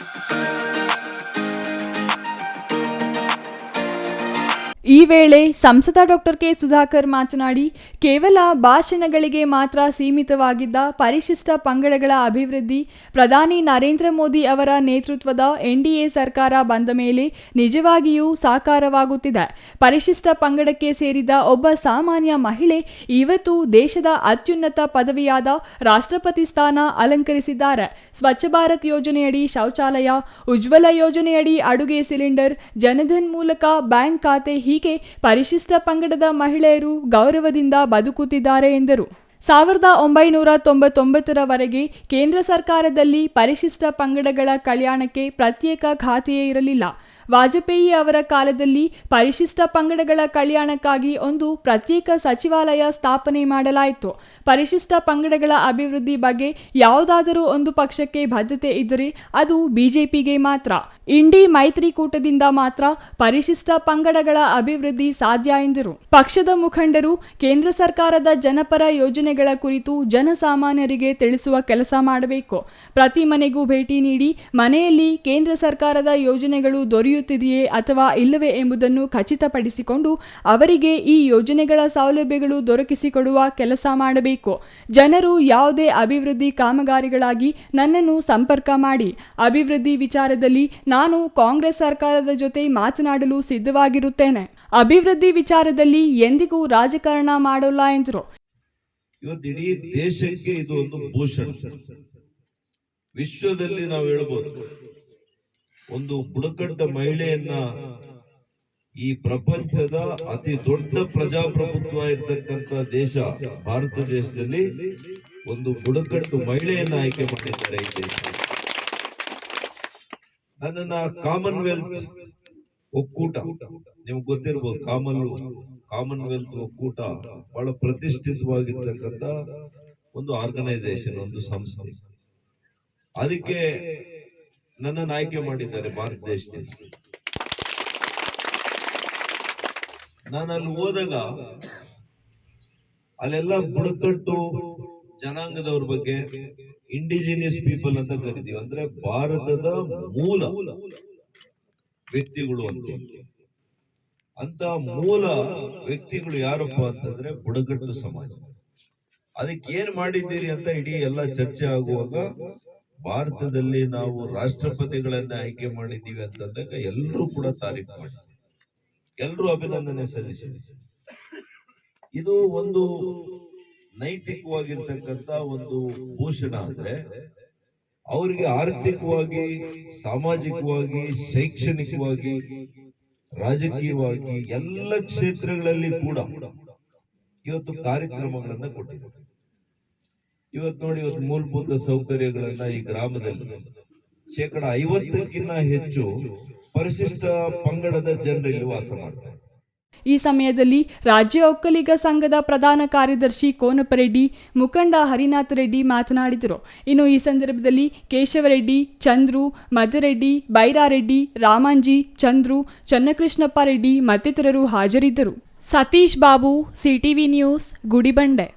Música ಈ ವೇಳೆ ಸಂಸದ ಡಾಕ್ಟರ್ ಕೆ ಸುಧಾಕರ್ ಮಾತನಾಡಿ, ಕೇವಲ ಭಾಷಣಗಳಿಗೆ ಮಾತ್ರ ಸೀಮಿತವಾಗಿದ್ದ ಪರಿಶಿಷ್ಟ ಪಂಗಡಗಳ ಅಭಿವೃದ್ಧಿ, ಪ್ರಧಾನಿ ನರೇಂದ್ರ ಮೋದಿ ಅವರ ನೇತೃತ್ವದ ಎನ್ಡಿಎ ಸರ್ಕಾರ ಬಂದ ಮೇಲೆ ನಿಜವಾಗಿಯೂ ಸಾಕಾರವಾಗುತ್ತಿದೆ. ಪರಿಶಿಷ್ಟ ಪಂಗಡಕ್ಕೆ ಸೇರಿದ ಒಬ್ಬ ಸಾಮಾನ್ಯ ಮಹಿಳೆ ಇವತ್ತು ದೇಶದ ಅತ್ಯುನ್ನತ ಪದವಿಯಾದ ರಾಷ್ಟ್ರಪತಿ ಸ್ಥಾನ ಅಲಂಕರಿಸಿದ್ದಾರೆ. ಸ್ವಚ್ಛ ಭಾರತ್ ಯೋಜನೆಯಡಿ ಶೌಚಾಲಯ, ಉಜ್ವಲ ಯೋಜನೆಯಡಿ ಅಡುಗೆ ಸಿಲಿಂಡರ್, ಜನಧನ್ ಮೂಲಕ ಬ್ಯಾಂಕ್ ಖಾತೆ ಪರಿಶಿಷ್ಟ ಪಂಗಡದ ಮಹಿಳೆಯರು ಗೌರವದಿಂದ ಬದುಕುತ್ತಿದ್ದಾರೆ ಎಂದರು. ಸಾವಿರದ ಒಂಬೈನೂರ ತೊಂಬತ್ತೊಂಬತ್ತರವರೆಗೆ ಕೇಂದ್ರ ಸರ್ಕಾರದಲ್ಲಿ ಪರಿಶಿಷ್ಟ ಪಂಗಡಗಳ ಕಲ್ಯಾಣಕ್ಕೆ ಪ್ರತ್ಯೇಕ ಖಾತೆಯೇ ಇರಲಿಲ್ಲ. ವಾಜಪೇಯಿ ಅವರ ಕಾಲದಲ್ಲಿ ಪರಿಶಿಷ್ಟ ಪಂಗಡಗಳ ಕಲ್ಯಾಣಕ್ಕಾಗಿ ಒಂದು ಪ್ರತ್ಯೇಕ ಸಚಿವಾಲಯ ಸ್ಥಾಪನೆ ಮಾಡಲಾಯಿತು. ಪರಿಶಿಷ್ಟ ಪಂಗಡಗಳ ಅಭಿವೃದ್ಧಿ ಬಗ್ಗೆ ಯಾವುದಾದರೂ ಒಂದು ಪಕ್ಷಕ್ಕೆ ಬದ್ಧತೆ ಇದ್ದರೆ ಅದು ಬಿಜೆಪಿಗೆ ಮಾತ್ರ. ಇಂಡಿ ಮೈತ್ರಿಕೂಟದಿಂದ ಮಾತ್ರ ಪರಿಶಿಷ್ಟ ಪಂಗಡಗಳ ಅಭಿವೃದ್ಧಿ ಸಾಧ್ಯ ಎಂದರು. ಪಕ್ಷದ ಮುಖಂಡರು ಕೇಂದ್ರ ಸರ್ಕಾರದ ಜನಪರ ಯೋಜನೆಗಳ ಕುರಿತು ಜನಸಾಮಾನ್ಯರಿಗೆ ತಿಳಿಸುವ ಕೆಲಸ ಮಾಡಬೇಕು. ಪ್ರತಿ ಮನೆಗೂ ಭೇಟಿ ನೀಡಿ ಮನೆಯಲ್ಲಿ ಕೇಂದ್ರ ಸರ್ಕಾರದ ಯೋಜನೆಗಳು ದೊರೆಯುತ್ತಿದೆಯೇ ಅಥವಾ ಇಲ್ಲವೇ ಎಂಬುದನ್ನು ಖಚಿತಪಡಿಸಿಕೊಂಡು ಅವರಿಗೆ ಈ ಯೋಜನೆಗಳ ಸೌಲಭ್ಯಗಳು ದೊರಕಿಸಿಕೊಡುವ ಕೆಲಸ ಮಾಡಬೇಕು. ಜನರು ಯಾವುದೇ ಅಭಿವೃದ್ಧಿ ಕಾಮಗಾರಿಗಳಾಗಿ ನನ್ನನ್ನು ಸಂಪರ್ಕ ಮಾಡಿ. ಅಭಿವೃದ್ಧಿ ವಿಚಾರದಲ್ಲಿ ನಾನು ಕಾಂಗ್ರೆಸ್ ಸರ್ಕಾರದ ಜೊತೆ ಮಾತನಾಡಲು ಸಿದ್ಧವಾಗಿರುತ್ತೇನೆ. ಅಭಿವೃದ್ಧಿ ವಿಚಾರದಲ್ಲಿ ಎಂದಿಗೂ ರಾಜಕಾರಣ ಮಾಡೋಲ್ಲ ಎಂದರು. ದೇಶಕ್ಕೆ ಇದು ಒಂದು ಭೂಷಣ. ವಿಶ್ವದಲ್ಲಿ ನಾವು ಹೇಳ್ಬೋದು. ಒಂದು ಬುಡಕಟ್ಟ ಮಹಿಳೆಯನ್ನ ಈ ಪ್ರಪಂಚದ ಅತಿ ದೊಡ್ಡ ಪ್ರಜಾಪ್ರಭುತ್ವ ಇರತಕ್ಕಂತ ದೇಶ ಭಾರತ ದೇಶದಲ್ಲಿ ಒಂದು ಬುಡಕಟ್ಟು ಮಹಿಳೆಯನ್ನ ಆಯ್ಕೆ ಮಾಡಿದ್ದಾರೆ ಈ ದೇಶ. ನನ್ನ ಕಾಮನ್ವೆಲ್ತ್ ಒಕ್ಕೂಟ, ನಿಮ್ಗೆ ಗೊತ್ತಿರ್ಬೋದು ಕಾಮನ್, ಕಾಮನ್ವೆಲ್ತ್ ಒಕ್ಕೂಟ ಬಹಳ ಪ್ರತಿಷ್ಠಿತವಾಗಿರ್ತಕ್ಕಂಥ ಒಂದು ಆರ್ಗನೈಸೇಷನ್ ಒಂದು ಸಂಸ್ಥೆ. ಅದಕ್ಕೆ ನನ್ನನ್ನು ಆಯ್ಕೆ ಮಾಡಿದ್ದಾರೆ ಭಾರತ ದೇಶದಿಂದ. ನಾನು ಅಲ್ಲಿ ಹೋದಾಗ ಅಲ್ಲೆಲ್ಲ ಬುಡಕಟ್ಟು ಜನಾಂಗದವ್ರ ಬಗ್ಗೆ ಇಂಡಿಜಿನಿಯಸ್ ಪೀಪಲ್ ಅಂತ ಕರಿತೀವಿ. ಅಂದ್ರೆ ಭಾರತದ ಮೂಲ ವ್ಯಕ್ತಿಗಳು ಅಂತ ಅಂತ ಮೂಲ ವ್ಯಕ್ತಿಗಳು ಯಾರಪ್ಪ ಅಂತಂದ್ರೆ ಬುಡಕಟ್ಟು ಸಮಾಜ. ಅದಕ್ಕೆ ಏನ್ ಮಾಡಿದ್ದೀರಿ ಅಂತ ಇಡೀ ಎಲ್ಲ ಚರ್ಚೆ ಆಗುವಾಗ ಭಾರತದಲ್ಲಿ ನಾವು ರಾಷ್ಟ್ರಪತಿಗಳನ್ನ ಆಯ್ಕೆ ಮಾಡಿದ್ದೀವಿ ಅಂತಂದಾಗ ಎಲ್ಲರೂ ಕೂಡ ತಾರೀಫ್ ಮಾಡಿ. ಎಲ್ಲರೂ ಅಭಿನಂದನೆ ಸಲ್ಲಿಸಿದ್ರು ಇದು ಒಂದು ನೈತಿಕವಾಗಿರ್ತಕ್ಕಂತ ಒಂದು ಭೂಷಣ ಅಂದ್ರೆ ಅವರಿಗೆ ಆರ್ಥಿಕವಾಗಿ, ಸಾಮಾಜಿಕವಾಗಿ, ಶೈಕ್ಷಣಿಕವಾಗಿ, ರಾಜಕೀಯವಾಗಿ ಎಲ್ಲ ಕ್ಷೇತ್ರಗಳಲ್ಲಿ ಕೂಡ ಇವತ್ತು ಕಾರ್ಯಕ್ರಮಗಳನ್ನ ಕೊಟ್ಟಿದ್ದಾರೆ. ಇವತ್ತು ನೋಡಿ ಇವತ್ತು ಮೂಲಭೂತ ಸೌಕರ್ಯಗಳನ್ನ ಈ ಗ್ರಾಮದಲ್ಲಿ. ಶೇಕಡ ಐವತ್ತಕ್ಕಿಂತ ಹೆಚ್ಚು ಪರಿಶಿಷ್ಟ ಪಂಗಡದ ಜನರು ಇಲ್ಲಿ ವಾಸ ಮಾಡ್ತಾರೆ. ಈ ಸಮಯದಲ್ಲಿ ರಾಜ್ಯ ಒಕ್ಕಲಿಗ ಸಂಘದ ಪ್ರಧಾನ ಕಾರ್ಯದರ್ಶಿ ಕೋನಪರೆಡ್ಡಿ ಮುಖಂಡ ಹರಿನಾಥ್ ರೆಡ್ಡಿ ಮಾತನಾಡಿದರು. ಇನ್ನು ಈ ಸಂದರ್ಭದಲ್ಲಿ ಕೇಶವರೆಡ್ಡಿ ಚಂದ್ರು ಮಧುರೆಡ್ಡಿ ಬೈರಾರೆಡ್ಡಿ ರಾಮಾಂಜಿ, ಚಂದ್ರು, ಚನ್ನಕೃಷ್ಣಪ್ಪ ರೆಡ್ಡಿ ಮತ್ತಿತರರು ಹಾಜರಿದ್ದರು. Satish Babu, CTV news, Gudibande.